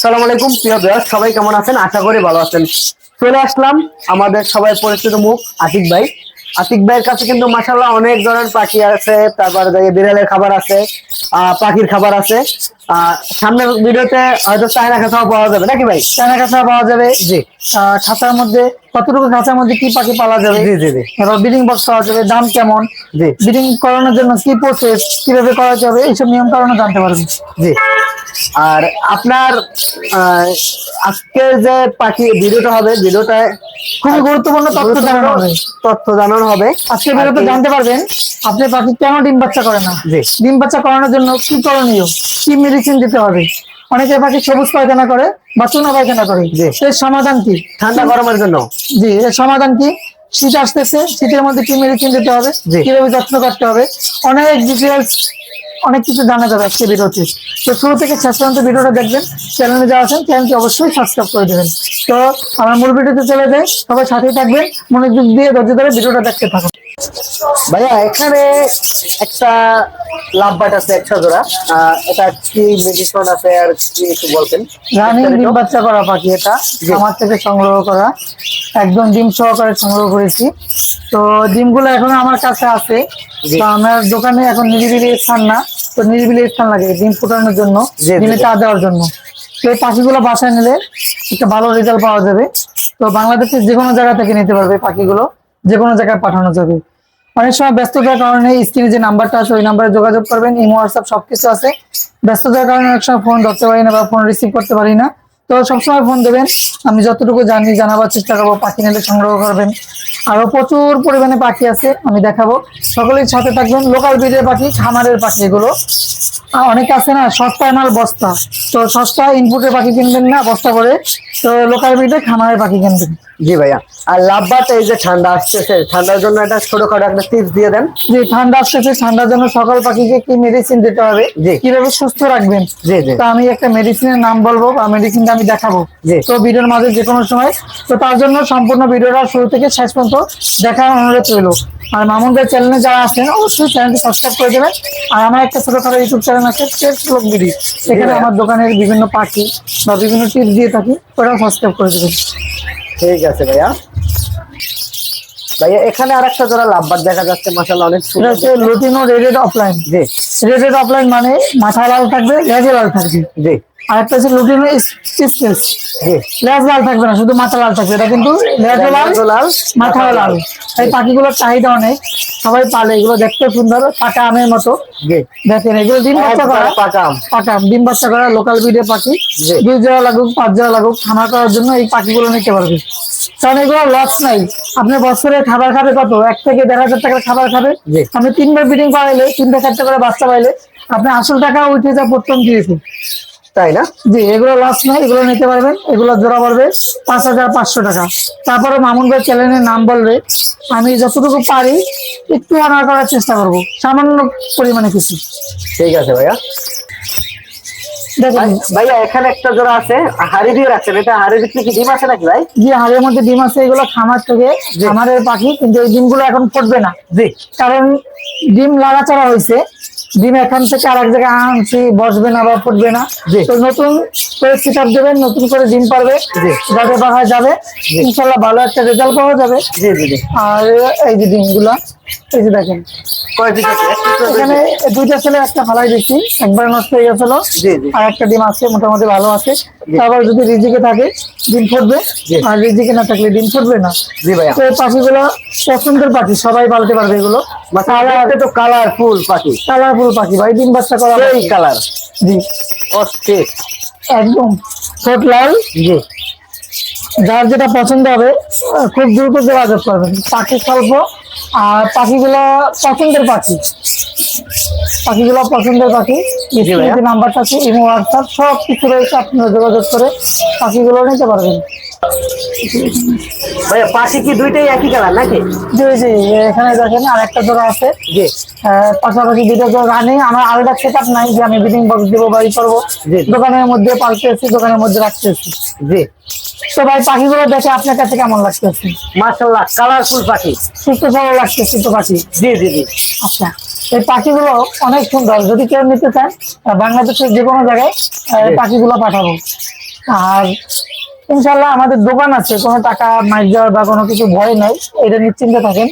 আসসালামু আলাইকুম, প্রিয় দর্শক সবাই কেমন আছেন? আশা করি ভালো আছেন। চলে আসলাম আমাদের সবাই পরিচিত মুখ আতিক ভাই। আতিক ভাইয়ের কাছে কিন্তু মাসাল্লাহ অনেক ধরনের পাখি আছে তারপরে বিড়ালের খাবার আছে আহ, পাখির খাবার আছে। সামনের ভিডিওতে হয়তো চায়না খাঁচাও পাওয়া যাবে নাকি ভাই? চায়না কাঁচা পাওয়া যাবে। জি। খাঁচার মধ্যে কতটুকু খাঁচার মধ্যে কি পাখি পালা যাবে? জি জি জি। ব্রিডিং বক্স পাওয়া যাবে দাম কেমন? জি। ব্রিডিং করানোর জন্য কি প্রসেস কীভাবে করা যাবে এইসব নিয়ম কারণে জানতে পারবেন। জি। আর আপনার আহ, আজকের যে পাখি ভিডিওটা হবে ভিডিওটায় খুবই গুরুত্বপূর্ণ তথ্য জানানো হবে। তথ্য জানানো হবে। আজকে ভিডিওতে জানতে পারবেন আপনার পাখি কেন ডিম বাচ্চা করে না? ডিম বাচ্চা করানোর জন্য কি করণীয়? কি মেডিসিন দিতে হবে? অনেকে পাখি সবুজ পায়খানা করে বা চুনা পায়খানা করে। এর সমাধান কি? ঠান্ডা গরমের জন্য। জি এর সমাধান কি? শীত আসতেছে শীতের মধ্যে কি মেডিসিন দিতে হবে। কীভাবে যত্ন করতে হবে? অনেক ডিটেলস অনেক কিছু জানা যাবে আজকে ভিডিওতে। তো শুরু থেকে শেষ পর্যন্ত ভিডিওটা দেখবেন। চ্যানেলে যাওয়া আছেন চ্যানেলটি অবশ্যই সাবস্ক্রাইব করে দেবেন। তো আমার মূল ভিডিওতে চলে যাই। সবাই সাথেই থাকবেন। মনোযোগ দিয়ে ধৈর্য ধরে ভিডিওটা দেখতে থাকুন। ভাইয়া এখানে একটা লাভ বাট আছে একশো জোড়া। এটা কি মেডিসিন আছে আর কি একটু বলতেন রানিং ডিম বাচ্চা করা পাখি এটা। আমার থেকে সংগ্রহ করা। একদম ডিম সহকারে সংগ্রহ করেছি। তো ডিমগুলো এখন আমার কাছে আছে। তো আমার দোকানে এখন নিরিবিলি স্থান না তো নিরিবিলি স্থান লাগে ডিম ফুটানোর জন্য ডিমে চা দেওয়ার জন্য। তো এই পাখিগুলো বাসায় নিলে একটা ভালো রেজাল্ট পাওয়া যাবে। তো বাংলাদেশের যে কোনো জায়গা থেকে নিতে পারবে পাখিগুলো যে কোনো জায়গায় পাঠানো যাবে। অনেক সময় ব্যস্ততার কারণে স্ক্রিনে যে নাম্বারটা আছে ওই নাম্বারে যোগাযোগ করবেন ইমো হোয়াটসঅ্যাপ সবকিছু আছে। ব্যস্ততার কারণে অনেক সময় ফোন ধরতে পারি না বা ফোন রিসিভ করতে পারি না। তো সবসময় ফোন দেবেন। আমি যতটুকু জানি, জানাবার চেষ্টা করব, পাখি নিলে সংগ্রহ করবেন। আরও প্রচুর পরিমাণে পাখি আছে, আমি দেখাবো। সকলেই সাথে থাকবেন লোকাল বিদের পাখি, খামারের পাখি এগুলো। আর অনেকে আছে না সস্তায় মাল বস্তা। তো সস্তায় ইনপুটের পাখি কিনবেন না, বস্তা করে। তো লোকাল বিদে খামারের পাখি কিনবেন। জি ভাইয়া। আর লাভ বাট এই যে ঠান্ডা আসতেছে ঠান্ডার জন্য একটা ছোটখাটো একটা টিপস দিয়ে দেন। যে ঠান্ডা আসতেছে ঠান্ডার জন্য সকাল পাখিকে কি মেডিসিন দিতে হবে? জি। কীভাবে সুস্থ রাখবেন? জি জি। তো আমি একটা মেডিসিনের নাম বলব বা মেডিসিনটা আমি দেখাবো। জি। তো ভিডিওর মাঝে যে কোনো সময় তো তার জন্য সম্পূর্ণ ভিডিওটা শুরু থেকে শেষ পর্যন্ত দেখার অনুরোধ রইল। আর মামুন ভাই চ্যানেলে যারা আছেন অবশ্যই চ্যানেলটি সাবস্ক্রাইব করে দেবেন। আর আমার একটা ছোটখাটো ইউটিউব চ্যানেল আছে টেস্ট ব্লগ বিডি সেখানে আমার দোকানের বিভিন্ন পাখি বা বিভিন্ন টিপস দিয়ে থাকি ওটাও সাবস্ক্রাইব করে দেবেন। ঠিক আছে ভাইয়া। ভাইয়া এখানে আর একটা জোড়া লাভবার দেখা যাচ্ছে মাসাল্লাহ অনেক সুন্দর। হচ্ছে লুটিনো রেডেড অফলাইন। জি। রেডেড অফলাইন মানে মাথা লাল থাকবে গ্যাজে লাল থাকবে। জি। আর একটা হচ্ছে লুটিনো স্পেস লেজ লাল থাকবে না শুধু মাথা লাল থাকবে। এটা কিন্তু লেজ লাল লাল, মাথা লাল। এই পাখিগুলোর চাহিদা অনেক সবাই পালে এগুলো দেখতে সুন্দর পাকা আমের মতো। দেখেন এগুলো ডিম বাচ্চা করা। পাকাম পাকা ডিম বাচ্চা করা লোকাল বিডে পাখি। দুই জোড়া লাগুক পাঁচ জোড়া লাগুক খামার করার জন্য এই পাখিগুলো নিতে পারবে। কারণ এগুলো লস নাই। আপনি বছরে খাবার খাবে কত? এক থেকে দেড় হাজার টাকার খাবার খাবে। আপনি তিনবার ব্রিডিং করাইলে তিনটা চারটা করে বাচ্চা পাইলে আপনি আসল টাকা উঠে যা প্রথম দিয়েছে তাই না? জি এগুলো লস নাই এগুলো নিতে পারবেন। এগুলো জোড়া পড়বে পাঁচ হাজার পাঁচশো টাকা। তারপরে মামুন ভাই চ্যানেলের নাম বলবে। আমি যতটুকু পারি একটু আনার করার চেষ্টা করব। সামান্য পরিমাণে কিছু। ঠিক আছে ভাইয়া। ভাইয়া এখানে একটা জোড়া আছে হাড়ি দিয়ে রাখছেন। এটা কি ডিম আছে নাকি ভাই? হাড়ের মধ্যে ডিম আছে এগুলো খামার থেকে খামারের পাখি কিন্তু এই ডিমগুলো এখন ফুটবে না। জি। কারণ ডিম লাগাচাড়া হয়েছে। ডিম এখান থেকে আর এক জায়গায় আনছি বসবে না বা ফুটবে না। তো নতুন করে সিট দেবেন নতুন করে ডিম পারবে। যাতে পাখা যাবে। ইনশাল্লাহ ভালো একটা রেজাল্ট পাওয়া যাবে। আর এই যে ডিমগুলা এই যে দেখেন। এখানে দুইটা ছেলে একটা ফালাই দিচ্ছি একবার নষ্ট হয়ে গেছিল আর একটা ডিম আছে মোটামুটি ভালো আছে। তারপর যদি রিজিকে থাকে ডিম ফুটবে আর রিজিকে না থাকলে ডিম ফুটবে না। জি ভাইয়া। তো পাখিগুলো পছন্দের পাখি সবাই পালতে পারবে এগুলো। কালার তো কালারফুল পাখি। কালারফুল পাখি ভাই ডিম বাচ্চা করা পাখি। কালার। জি। অস্থির একদম ঠোঁট লাল। জি। যার যেটা পছন্দ হবে খুব দ্রুত যোগাযোগ করবেন। পাখি স্বল্প আর পাখিগুলো পছন্দের পাখি। পাখিগুলো পছন্দের পাখি। যে নাম্বারটা আছে ইমো হোয়াটসঅ্যাপ সব কিছু রয়েছে আপনারা যোগাযোগ করে পাখিগুলো নিতে পারবেন। ভাইয়া পাখি কি দুইটাই একই কালার নাকি? জি জি এখানে দেখেন আর একটা জোড়া আছে। জি। পাশাপাশি দুটো জোড়া রানিং। আমার আলাদা সেট আপ নাই যে আমি বিডিং বক্স দেবো বাড়ি করব। দোকানের মধ্যে পালতেছি দোকানের মধ্যে রাখতেছি। জি। তো ভাই পাখিগুলো দেখে আপনার কাছে কেমন লাগতেছে মাশাল্লাহ কালারফুল পাখি। সুস্থ সবল লাগতেছে তো পাখি? জি জি জি। আচ্ছা এই পাখিগুলো অনেক সুন্দর। যদি কেউ নিতে চান বাংলাদেশের যে কোনো জায়গায় পাখিগুলো পাঠাবো। আর ইনশাল্লাহ আমাদের দোকান আছে কোনো টাকা মাইর যাওয়ার বা কোনো কিছু ভয় নাই এটা নিশ্চিন্তে থাকেন।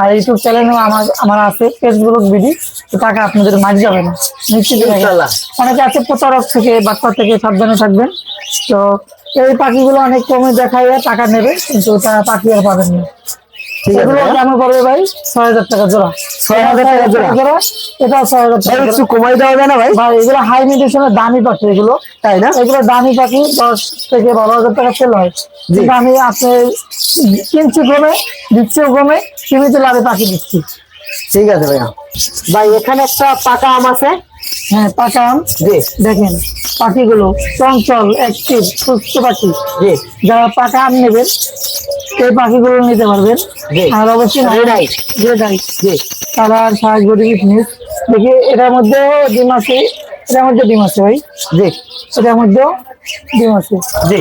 আর ইউটিউব চ্যানেলও আমার আমার আছে ফেসবুক বিডি তো টাকা আপনাদের মার যাবে না। নিশ্চিন্তে থাকেন। অনেকে আছে প্রচারক থেকে বাচ্চা থেকে সাবধানে থাকবেন। তো এই পাখিগুলো অনেক কমে দেখাইয়া টাকা নেবে কিন্তু তারা পাখি আর পাবেন না। ঠিক আছে এগুলো ভাইয়া। পড়বে ভাই? ছয় হাজার টাকা জোড়া। 6,000 টাকা জোড়া? এটাও ছয় হাজার টাকা একটু কমাই দেওয়া যায় না ভাই? ভাই এগুলো হাই মিউটেশনের দামি পাখি এগুলো। তাই না? এগুলো দামি পাখি দশ থেকে বারো হাজার টাকা সেল হয়। কিন্তু আমি আপনি কিনছি কমে দিচ্ছিও কমে সীমিত লাভে পাখি দিচ্ছি। ঠিক আছে ভাইয়া। ভাই এখানে একটা পাকা আম আছে। হ্যাঁ পাকা আম? দেখেন পাখিগুলো চঞ্চল অ্যাক্টিভ সুস্থ পাখি। যারা পাকা আম নেবেন এই পাখিগুলো নিতে পারবেন। আর অবশ্যই জি। কালার সাইজ বডি দেখি এটার মধ্যেও ডিম আছে। এটার মধ্যে ডিম আছে ভাই। জি। এটার মধ্যেও ডিম আছে। জি।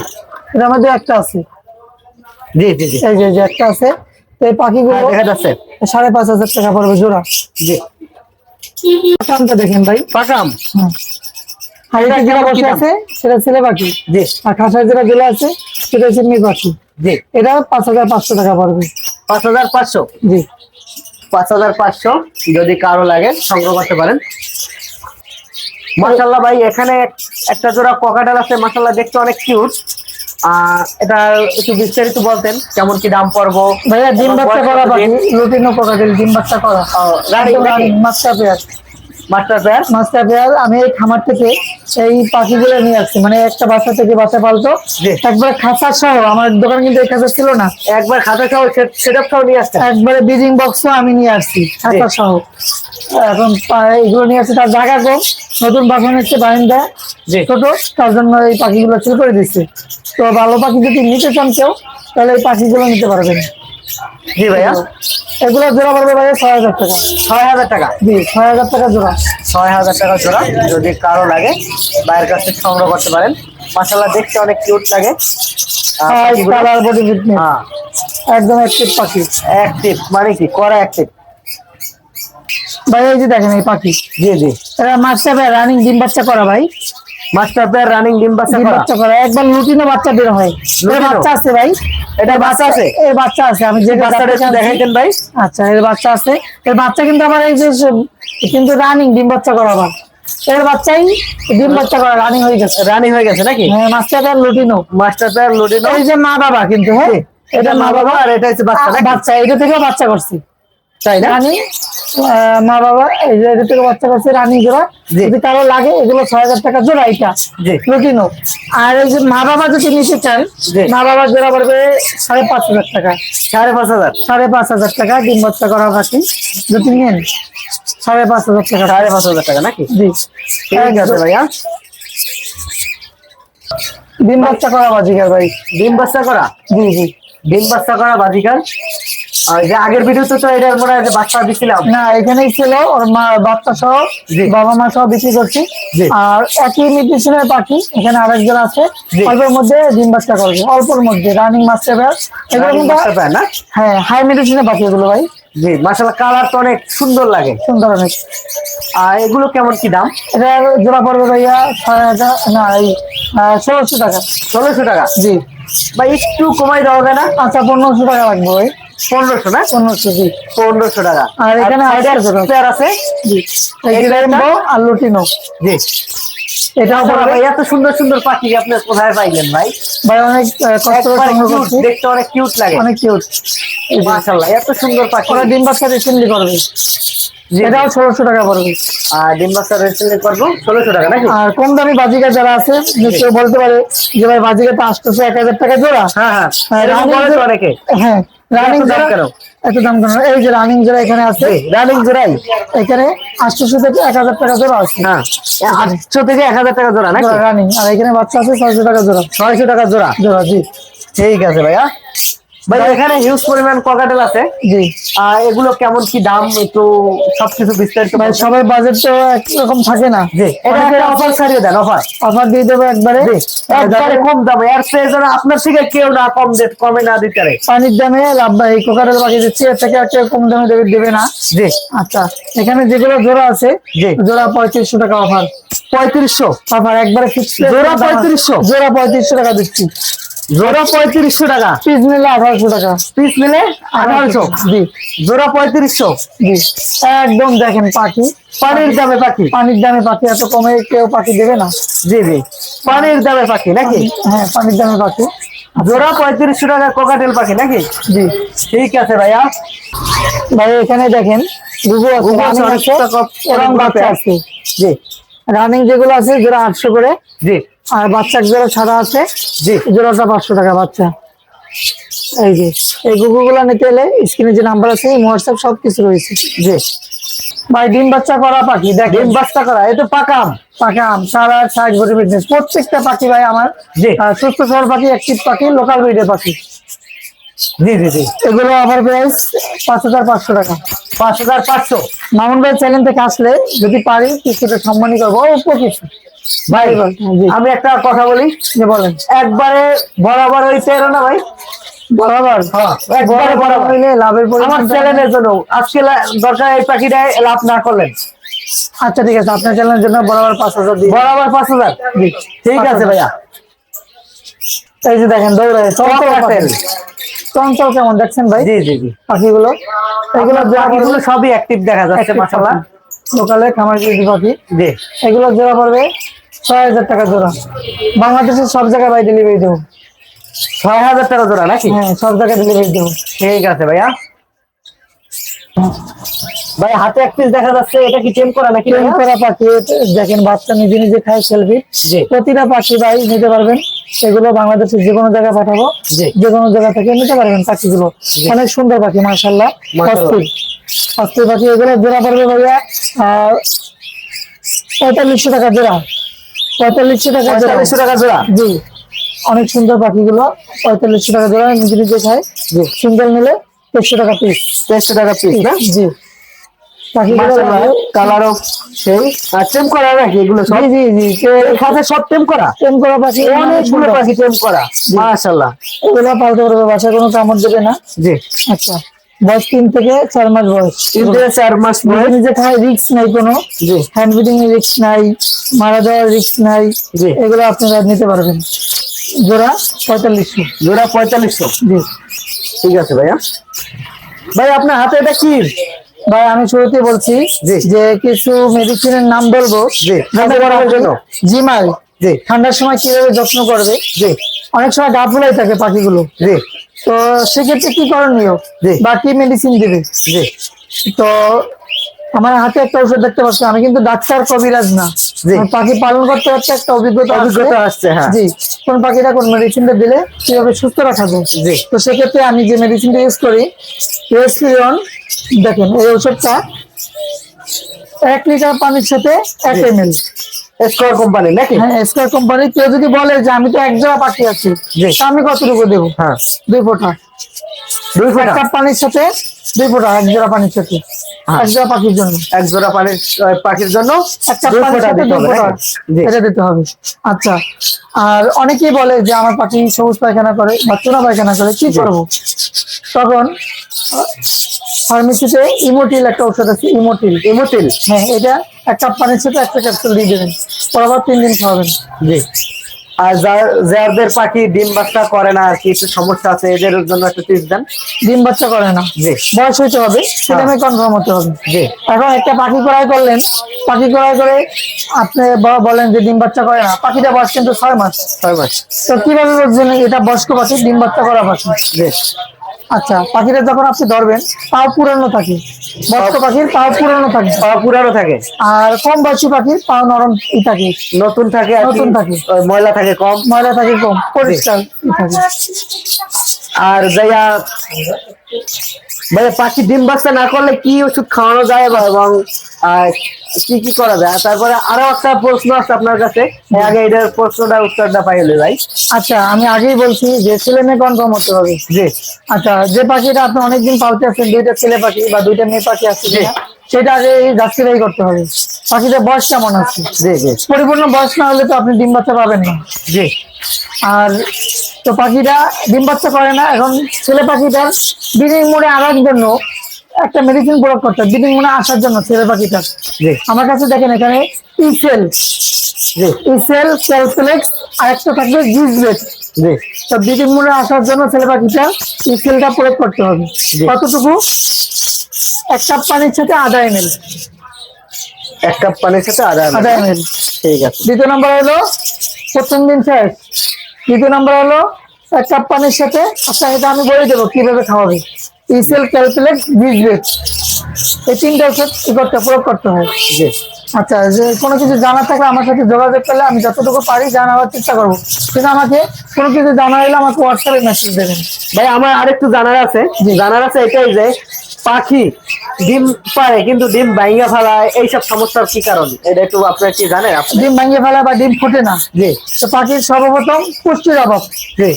এটার মধ্যে একটা আছে। জি জি জি। এই যে যে একটা আছে। এই পাখিগুলো হ্যাঁ, দেখা যাচ্ছে। সাড়ে পাঁচ হাজার টাকা পড়বে জোড়া। জি। দেখেন ভাই। পাকা আম হাইটা যেটা বসে আছে সেটা ছেলে পাখি জি। আর খাসার যেটা জেলা আছে সেটা হচ্ছে মেয়ে পাখি জি। এটা পাঁচ হাজার পাঁচশো টাকা পড়বে। পাঁচ হাজার পাঁচশো? জি। পাঁচ হাজার পাঁচশো যদি কারও লাগে সংগ্রহ করতে পারেন। মাসাল্লাহ ভাই এখানে একটা জোড়া ককাটাল আছে মাসাল্লাহ দেখতে অনেক কিউট এটা একটু বিস্তারিত বলতেন কেমন কি দাম পড়ব ভাইয়া ডিম বাচ্চা করা? রুটিনও কোকাটেল ডিম বাচ্চা করা রানিং একদম নাকি? মাস্টার পেয়ার মাস্টার পেয়ার আমি এই খামার থেকে এই পাখিগুলো নিয়ে আসছি। মানে একটা বাচ্চা থেকে বাচ্চা পালতো। একবার খাঁচা সহ আমার দোকান কিন্তু এই খাঁচা ছিল না। একবার খাতা সহ সেট আপ সহ নিয়ে আসছেন? একবারে বিজিং বক্সও আমি নিয়ে আসছি খাঁচা সহ। এখন এগুলো নিয়ে আসছি তার জায়গা কম। নতুন বাসন হচ্ছে বারিন্দা। ছোট তার জন্য এই পাখিগুলো ছিল করে দিচ্ছে। তো ভালো পাখি যদি নিতে চান কেউ তাহলে এই পাখিগুলো নিতে পারবেন। জি ভাইয়া? এগুলো জোড়া পড়বে ভাইয়া ছয় হাজার টাকা। ছয় হাজার টাকা? জি ছয় হাজার টাকা জোড়া। ছয় হাজার টাকা জোড়া যদি কারও লাগে বাইরের কাছ সংগ্রহ করতে পারেন। মাসাল্লাহ দেখতে অনেক কিউট লাগে। কালার বডি হ্যাঁ। একদম অ্যাক্টিভ পাখি। অ্যাক্টিভ মানে কি? করা অ্যাক্টিভ ভাই এই যে দেখেন এই পাখি। জি জি। এরা মাস্টার রানিং ডিম বাচ্চা করা ভাই। মাস্টার রানিং ডিম বাচ্চা করা? একবার লুটিনো বাচ্চা বের হয়। বাচ্চা আছে ভাই। এটা বাচ্চা আছে? এর বাচ্চা আছে আমি যে বাচ্চাটা দেখাইতেন ভাই। আচ্ছা এর বাচ্চা আছে। এর বাচ্চা কিন্তু আমার এই যে কিন্তু রানিং ডিম বাচ্চা করা আবার। এর বাচ্চাই ডিম বাচ্চা করা রানিং হয়ে গেছে। রানিং হয়ে গেছে নাকি? হ্যাঁ মাস্টার ভাই লুটিনো। মাস্টার পেয়ার লোডেড এই যে মা বাবা কিন্তু হ্যাঁ? এটা মা বাবা আর এটা হচ্ছে বাচ্চা বাচ্চা এটা থেকে বাচ্চা করছি। তাই না? রানী মা বাবা এই যে থেকে বাচ্চা করছে রানী জোড়া। যদি কারও লাগে এগুলো ছয় হাজার টাকা জোড়া এটা। লুটিনো আর এই যে মা বাবা যদি নিতে চান। মা বাবা জোড়া পড়বে সাড়ে পাঁচ হাজার টাকা। সাড়ে পাঁচ হাজার? সাড়ে পাঁচ হাজার টাকা ডিম বাচ্চা করা পাখি যদি নেন সাড়ে পাঁচ হাজার টাকা। সাড়ে পাঁচ হাজার টাকা নাকি? জি। ঠিক আছে ভাইয়া। ডিম বাচ্চা করা বাজিকার ভাই। ডিম বাচ্চা করা? জি জি। ডিম বাচ্চা করা বাজিকার? আগের ভিডিওতে তো এটার মনে হয় বাচ্চা দিছিলাম। না এখানেই ছিল ওর মা বাচ্চা সহ। বাবা মা সহ বিক্রি করছি। আর একই নিউট্রিশনের পাখি এখানে আরেকজন আছে। অল্পের মধ্যে ডিম বাচ্চা করবে অল্পের মধ্যে রানিং মাস্টার ব্যাস এগুলো কিন্তু হ্যাঁ হাই মিউট্রিশনের পাখি এগুলো ভাই। জি মাসাল্লাহ কালার তো অনেক সুন্দর লাগে। সুন্দর অনেক। আর এগুলো কেমন কি দাম? এটা জোড়া পড়বে ভাইয়া ছয় হাজার না এই ষোলোশো টাকা। ষোলোশো টাকা? জি। বা একটু কমাই দেওয়া যায় না? আচ্ছা পনেরোশো টাকা লাগবে ভাই। পনেরোশো না? পনেরোশো জি। পনেরোশো টাকা। আর এখানে জোড়া আছে। জি। rainbow আর লুটিনো। জি। এটাও ভাই। এত সুন্দর সুন্দর পাখি আপনি কোথায় পাইলেন ভাই? ভাই অনেক কষ্ট করে দেখতে অনেক কিউট লাগে। অনেক কিউট মাশাআল্লাহ এত সুন্দর পাখি। ওরা ডিম বাচ্চা রিসেন্টলি করবে। এটাও ষোলোশো টাকা পড়বে। আর ডিম বাচ্চা রেস্টুরেন্ট করব ষোলোশো টাকা নাকি? আর কম দামি বাজিকা যারা আছে কেউ বলতে পারে যে ভাই বাজিকাটা আসতেছে এক হাজার টাকা জোড়া হ্যাঁ হ্যাঁ। হ্যাঁ, তো অনেকে। হ্যাঁ। রানিং জোড়া? এত দাম কেন? এই যে রানিং জোড়া এখানে আছে। রানিং জোড়াই? এখানে আটশোশো থেকে এক হাজার টাকা জোড়া আছে। হ্যাঁ। আটশো থেকে এক হাজার টাকা জোড়া নাকি? রানিং আর এখানে বাচ্চা আছে ছয়শো টাকা জোড়া। ছয়শো টাকা জোড়া। জোড়া জি। ঠিক আছে ভাইয়া। ভাই এখানে হিউজ পরিমাণ ককাটেল আছে। জি। আহ, এগুলো কেমন কি দাম একটু সবকিছু বিস্তারিত ভাই সবাই বাজেট তো একরকম থাকে না। জি এটা অফার ছাড়িয়ে দেন অফার অফার দিয়ে দেবো একবারে। একবারে কম দামে। এর চেয়ে আপনার থেকে কেউ না কম দে কমে না দিতে পারে। পানির দামে লাভ ভাই কোকারেল বাকি দিচ্ছি এর থেকে আর কেউ কম দামে দেবে দেবে না। জি। আচ্ছা এখানে যেগুলো জোড়া আছে জি। জোড়া পঁয়ত্রিশশো টাকা অফার পঁয়ত্রিশশো? অফার একবারে ফিক্স জোড়া 3500? জোড়া পঁয়ত্রিশশো টাকা দিচ্ছি। জোড়া পঁয়ত্রিশশো টাকা। পিস নিলে আঠারোশো টাকা। পিস নিলে আঠারোশো? জি। জোড়া পঁয়ত্রিশশো? জি। একদম দেখেন পাখি। পানির দামে পাখি? পানির দামে পাখি এত কমে কেউ পাখি দেবে না। জি জি। পানির দামে পাখি নাকি? হ্যাঁ পানির দামে পাখি। জোড়া পঁয়ত্রিশশো টাকা কোকাটেল পাখি নাকি? জি। ঠিক আছে ভাইয়া। ভাই এখানে দেখেন গুগু আছে রানিং যেগুলো আছে জোড়া আটশো করে। জি। আর বাচ্চা জোড়া ছাড়া আছে। জি। জোড়াটা পাঁচশো টাকা বাচ্চা। এই যে এই গুগুগুলো নিতে এলে স্ক্রিনে যে নাম্বার আছে হোয়াটসঅ্যাপ সব কিছু রয়েছে। জি। ভাই ডিম বাচ্চা করা পাখি দেখ ডিম বাচ্চা করা এই তো পাকাম পাখি আম সারা সাইজ বডি বিজনেস প্রত্যেকটা পাখি ভাই আমার জি। আহ, সুস্থ সবল পাখি অ্যাক্টিভ পাখি লোকাল ব্রিডের পাখি। জি জি জি। এগুলো আবার প্রাইস পাঁচ হাজার পাঁচশো টাকা। পাঁচ হাজার পাঁচশো। মামুন ভাই চ্যানেল থেকে আসলে যদি পারি কিছুটা সম্মানই করব। অল্প কিছু। ভাই আমি একটা কথা বলি। যে বলেন। একবারে বরাবর তেরো না ভাই? বরাবর হ্যাঁ, একবারে বরাবর। হইলে লাভের আমার চ্যানেলের জন্য আজকে দরকার এই পাখিটা লাভ না করলেন। আচ্ছা ঠিক আছে আপনার চ্যানেলের জন্য বরাবর পাঁচ হাজার বরাবর পাঁচ হাজার? ঠিক আছে ভাইয়া। এই যে দেখেন দৌড়ায় চঞ্চল কেমন দেখছেন ভাই? জি জি জি। পাখিগুলো? এগুলো সবই অ্যাক্টিভ দেখা যাচ্ছে মাসাল্লাহ লোকালে খামার যদি পাখি। জি। এগুলো জোড়া পড়বে ছয় হাজার টাকা জোড়া। বাংলাদেশের সব জায়গায় ভাই ডেলিভারি দেবো। ছয় হাজার টাকা জোড়া নাকি? হ্যাঁ সব জায়গায় ডেলিভারি দেবো। ঠিক আছে ভাইয়া। ভাই হাতে এক পিস দেখা যাচ্ছে এটা কি টেম করা নাকি ভাইয়া? করা পাখি দেখেন বাচ্চা নিজে নিজে খায় সেলফি প্রতিটা পাখি ভাই নিতে পারবেন। এগুলো বাংলাদেশের যে কোনো জায়গায় পাঠাবো। যে কোনো জায়গা থেকে নিতে পারবেন পাখিগুলো। অনেক সুন্দর পাখি মার্শাল্লাহ অস্থির পাখি এগুলো জোড়া পড়বে ভাইয়া আহ, পঁয়তাল্লিশশো টাকা জোড়া। পঁয়তাল্লিশশো টাকা পঁয়তাল্লিশশো টাকা জোড়া? জি। অনেক সুন্দর পাখিগুলো পঁয়তাল্লিশশো টাকা জোড়া নিজে নিজে খায় জি। সিঙ্গেল নিলে দেড়শো টাকা পিস দেড়শো টাকা পিস না? জি। কালারও সেই আর টেম করা নাকি এগুলো সব? জি জি জি তো এর সাথে সব টেম করা? প্রেম করা পাখি অনেকগুলো পাখি টেম করা মাশাআল্লাহ। এগুলো পালতে পারবে বাসায় কোনো কামড় দেবে না। জি। আচ্ছা। বয়স তিন থেকে চার মাস বয়স। তিন থেকে চার মাস বয়স। নিজে খায় রিক্স নাই কোনো। হ্যান্ড ফিডিং এর রিক্স নাই মারা যাওয়ার রিক্স নাই। এগুলো আপনারা নিতে পারবেন। জোড়া পঁয়তাল্লিশশো। জোড়া পঁয়তাল্লিশশো। জি। ঠিক আছে ভাইয়া। ভাই আপনার হাতে এটা কি? ভাই আমি শুরুতে বলছি। যে কিছু মেডিসিনের নাম বলব। জিমাই। জি। ঠান্ডার সময় কীভাবে যত্ন করবে? জি। অনেক সময় গা ফুলাই থাকে পাখিগুলো। তো সেক্ষেত্রে কি করণীয়। বা কি মেডিসিন দেবে? তো আমার হাতে একটা ওষুধ দেখতে পাচ্ছি আমি কিন্তু ডাক্তার কবিরাজ না। পাখি পালন করতে হচ্ছে একটা অভিজ্ঞতা অভিজ্ঞতা আসছে হ্যাঁ। জি। কোন পাখিটা কোন মেডিসিনটা দিলে কীভাবে সুস্থ রাখা যায়? জি। তো সেক্ষেত্রে আমি যে মেডিসিনটা ইউজ করি রেসপিরিয়ন দেখেন এই ওষুধটা এক লিটার পানির সাথে এক। এম এল স্কোয়ার কোম্পানি নাকি? হ্যাঁ স্কোয়ার কোম্পানি কেউ যদি বলে যে আমি তো এক জোড়া পাখি আছি। আমি কতটুকু দেবো? হ্যাঁ। দুই ফোঁটা। দুই ফোঁটা? কাপ পানির সাথে দুই ফোঁটা এক জোড়া পানির সাথে। হ্যাঁ। এক জোড়া পাখির জন্য। এক জোড়া পানির পাখির জন্য এক কাপ পানির সাথে দিতে দুই হবে ফোঁটা নাকি? জি। এটা দিতে হবে। আচ্ছা আর অনেকেই বলে যে আমার পাখি সবুজ পায়খানা করে বা চোরা পায়খানা করে কি করব? তখন ফার্মেসিতে ইমোটিল একটা ওষুধ আছে ইমোটিল। ইমোটিল? হ্যাঁ এটা এক কাপ পানির সাথে একটা ক্যাপসুল দিয়ে দেবেন। পরবার তিন দিন খাওয়াবেন। জি। আর যার যাদের পাখি ডিম বাচ্চা করে না আর কি একটু সমস্যা আছে এদের জন্য একটা টিপস দেন। ডিম বাচ্চা করে না। জি। বয়স হইতে হবে সেটামে কনফার্ম হতে হবে। জি। এখন একটা পাখি ক্রয় করলেন পাখি ক্রয় করে আপনি বলেন যে ডিম বাচ্চা করে না পাখিটা বয়স কিন্তু ছয় মাস। ছয় মাস। তো কীভাবে বুঝছেন এটা বয়স্ক পাখি ডিম বাচ্চা করা পাখি? জি। আচ্ছা পাখিরা যখন আপনি ধরবেন পাও পুরানো থাকে বস্ত পাখির পাও পুরানো থাকে পাও পুরানো থাকে। আর কম বয়সী পাখির পাও নরম ই থাকে। নতুন থাকে আর নতুন থাকে। ময়লা থাকে কম। ময়লা থাকে কম পরিষ্কার থাকে। আর যাইয়া ভাইয়া পাখি ডিম বাচ্চা না করলে কি ওষুধ খাওয়ানো যায় বা এবং আহ, কি কি করা যায় আর তারপরে আরও একটা প্রশ্ন আছে আপনার কাছে। আগে এটার প্রশ্নটা উত্তরটা পাইলে ভাই। আচ্ছা আমি আগেই বলছি যে ছেলে মেয়ে কনফার্ম হতে হবে। জি। আচ্ছা যে পাখিটা আপনি অনেকদিন পালতে আছেন দুইটা ছেলে পাখি বা দুইটা মেয়ে পাখি আছে সেটা আগে যাচাই করতে হবে। পাখিটার বয়স কেমন আছে? জি জি। পরিপূর্ণ বয়স না হলে তো আপনি ডিম বাচ্চা পাবেন না। জি। আর তো পাখিটা ডিম বাচ্চা করে না এখন ছেলে পাখিটার মোড়ে আনার জন্য একটা মেডিসিন প্রয়োগ করতে ব্রিডিং মোড়ে আসার জন্য ছেলে পাখিটা আমার কাছে দেখেন এখানে ইসেল ইসেল ক্যালসেলেক্স আর একটা থাকবে জিজবেট তো ব্রিডিং মোড়ে আসার জন্য ছেলে পাখিটা ইসেলটা প্রয়োগ করতে হবে। কতটুকু? এক কাপ পানির সাথে আধা এম এল এক কাপ পানির সাথে আদা আধা এম এল ঠিক আছে। দ্বিতীয় নম্বর হলো প্রথম দিন শেষ। দ্বিতীয় নম্বর হলো এক কাপ পানির সাথে আচ্ছা এটা আমি বলে দেবো কীভাবে খাওয়াবে? ইসেল ক্যালকুলেট বিজবেট এই তিনটা ওষুধ কি করতে প্রয়োগ করতে হয়। জি। আচ্ছা যে কোনো কিছু জানার থাকলে আমার সাথে যোগাযোগ করলে আমি যতটুকু পারি জানাবার চেষ্টা করব। কিন্তু আমাকে কোনো কিছু জানা হলে আমাকে হোয়াটসঅ্যাপে মেসেজ দেবেন। ভাই আমার আরেকটু জানার আছে। জানার আছে এটাই যে পাখি ডিম পারে কিন্তু ডিম ভাইঙ্গা ফেলায় এইসব সমস্যার কি কারণ? এটা একটু আপনার কি জানেন? ডিম ভাঙিয়ে ফেলা বা ডিম ফুটে না। জি। তো পাখির সর্বপ্রথম পুষ্টির অভাব। জি।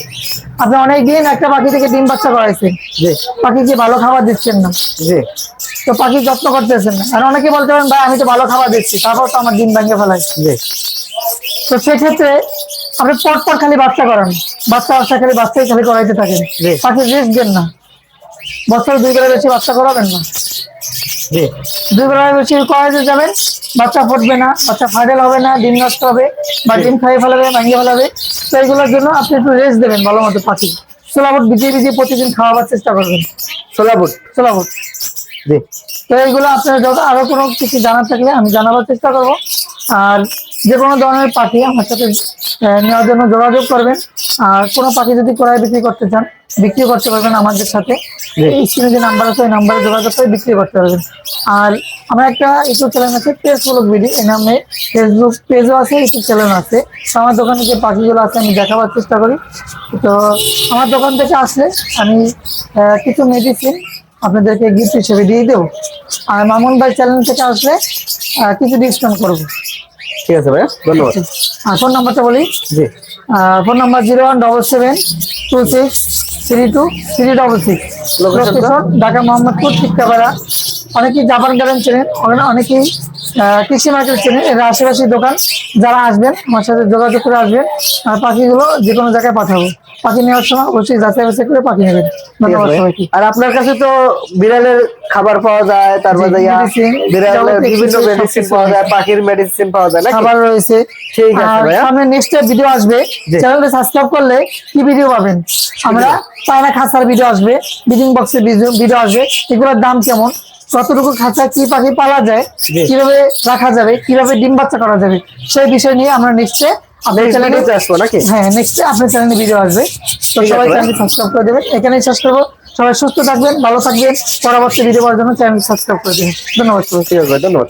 আপনি অনেক দিন একটা পাখি থেকে ডিম বাচ্চা করাইছেন। জি। পাখিকে ভালো খাবার দিচ্ছেন না? জি। তো পাখি যত্ন করতেছেন না। আর অনেকে বলতে পারেন ভাই আমি তো ভালো খাবার দিচ্ছি তারপর তো আমার ডিম ভেঙে ফেলাই তো সেক্ষেত্রে আপনি পর পর খালি বাচ্চা করান। বাচ্চা বাচ্চা খালি বাচ্চাই খালি করাইতে থাকেন। পাখি রিস্ক দেন না। বছর দুই বেলা বেশি বাচ্চা করাবেন না। দুই বেলা বেশি করাইতে যাবেন বাচ্চা ফুটবে না বাচ্চা ফাইনাল হবে না ডিম নষ্ট হবে বা ডিম খাইয়ে ফেলাবে ভাঙিয়ে ফেলাবে। তো এইগুলোর জন্য আপনি একটু রেস্ট দেবেন ভালো মতো পাখি। সোলাবুট ভিজিয়ে ভিজিয়ে প্রতিদিন খাওয়াবার চেষ্টা করবেন। সোলাবুট? সোলাবুট। জি। তো এইগুলো আপনারা যত আরও কোনো কিছু জানার থাকলে আমি জানাবার চেষ্টা করব। আর যে কোনো ধরনের পাখি আমার সাথে নেওয়ার জন্য যোগাযোগ করবেন। আর কোনো পাখি যদি ক্রয় বিক্রি করতে চান বিক্রি করতে পারবেন আমাদের সাথে। এই স্ক্রিনে যে নাম্বার আছে ওই নাম্বারে যোগাযোগ করে বিক্রি করতে পারবেন। আর আমার একটা ইউটিউব চ্যানেল আছে ফেসবুক ভিডিও এই নামে ফেসবুক পেজও আছে ইউটিউব চ্যানেল আছে। তো আমার দোকানে যে পাখিগুলো আছে আমি দেখাবার চেষ্টা করি। তো আমার দোকান থেকে আসলে আমি কিছু মেডিসিন আপনাদেরকে গিফট হিসেবে দিয়ে দেবো। আর মামুন ভাই চ্যানেল থেকে আসলে কিছু ডিসকাউন্ট করব। ঠিক আছে ভাই ধন্যবাদ। আর ফোন নাম্বারটা বলি? জি। Phone number zero one double seven two six three two three double six? Location Dhaka Mohammadpur Shikkhapara অনেকেই জাপান গার্ডেন চেনেন অনে- অনেকেই কৃষি মার্কেট চেনেন এর আশেপাশে দোকান। যারা আসবেন আমার সাথে যোগাযোগ করে আসবেন আর পাখিগুলো যে কোনো জায়গায় পাঠাবো। পাখি নেওয়ার সময় অবশ্যই যাচাই বাছাই করে পাখি নেবেন। ধন্যবাদ সবাইকে। আর আপনার কাছে তো বিড়ালের খাবার পাওয়া যায় তারপর বিড়ালের বিভিন্ন মেডিসিন পাওয়া যায় পাখির মেডিসিন পাওয়া যায় খাবার রয়েছে। ঠিক আছে ভাইয়া। সামনে নেক্সট ভিডিও আসবে। চ্যানেলটা সাবস্ক্রাইব করলে কি ভিডিও পাবেন? আমরা চায়না খাঁচার ভিডিও আসবে। বিডিং বক্সের ভিডিও আসবে। এগুলোর দাম কেমন? কতটুকু খাঁচা কি পাখি পালা যায় কীভাবে রাখা যাবে কীভাবে ডিম বাচ্চা করা যাবে সেই বিষয় নিয়ে আমরা নিশ্চয় আপনার Next চ্যানেলে আসব নাকি? হ্যাঁ নেক্সট আপনার চ্যানেলে ভিডিও আসবে। তো সবাই ভাইয়া। সাবস্ক্রাইব করে দেবেন। এখানেই শেষ করব। সবাই সুস্থ থাকবেন ভালো থাকবেন। পরবর্তী ভিডিও পাওয়ার জন্য চ্যানেল সাবস্ক্রাইব করে দেবেন ধন্যবাদ। ঠিক আছে ধন্যবাদ।